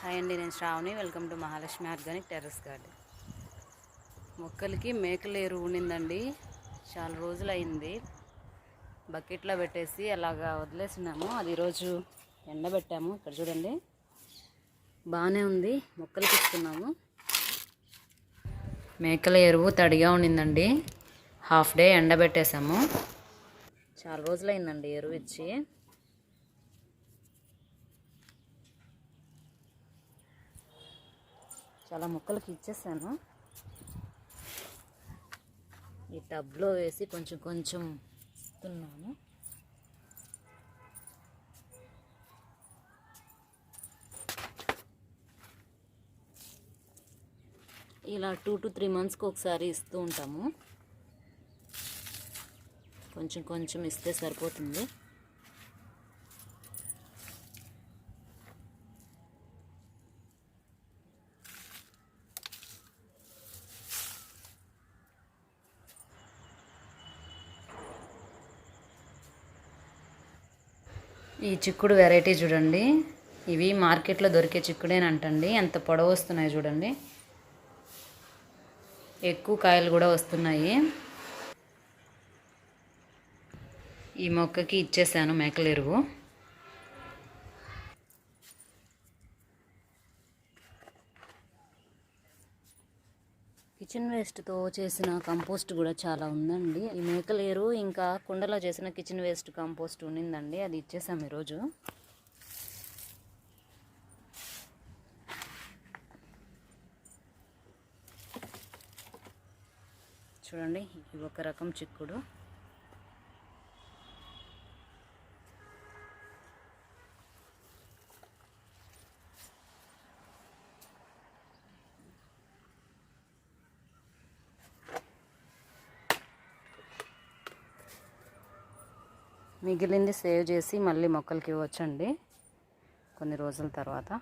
Hi అండి నేను Shravani. Welcome to Mahalakshmi organic terrace garden. మొక్కలకి మేకల ఎరువు ఉండిందండి చాలా రోజులు అయింది బకెట్లో పెట్టేసి అలాగా వదిలేసినాము. అది ఈరోజు ఎండబెట్టాము. ఇక్కడ చూడండి. బాగానే ఉంది. మొక్కలు తీసుకున్నాము మేకల ఎరువు తడిగా ఉండిందండి. హాఫ్ డే ఎండబెట్టేసాము చాలా రోజులైందండి ఎరువు ఇచ్చి. చాలా మొక్కలకి ఇచ్చేసాను. ఈ టబ్లో వేసి కొంచెం కొంచెం ఇస్తున్నాను ఇలా టూ టు త్రీ మంత్స్కి ఒకసారి ఇస్తూ ఉంటాము. కొంచెం కొంచెం ఇస్తే సరిపోతుంది. ఈ చిక్కుడు వెరైటీ చూడండి. ఇవి మార్కెట్లో దొరికే చిక్కుడేనంటండి. ఎంత పొడవు వస్తున్నాయి చూడండి. ఎక్కువ కాయలు కూడా వస్తున్నాయి. ఈ మొక్కకి ఇచ్చేసాను మేకలెరువు కిచెన్ వేస్ట్తో చేసిన కంపోస్ట్ కూడా చాలా ఉందండి. ఈ మేకలేరు ఇంకా కుండలో చేసిన కిచెన్ వేస్ట్ కంపోస్ట్ ఉండిందండి. అది ఇచ్చేసాం ఈరోజు. చూడండి ఇది ఒక రకం చిక్కుడు. మిగిలింది సేవ్ చేసి మళ్ళీ మొక్కలకి ఇవ్వచ్చండి. కొన్ని రోజుల తర్వాత.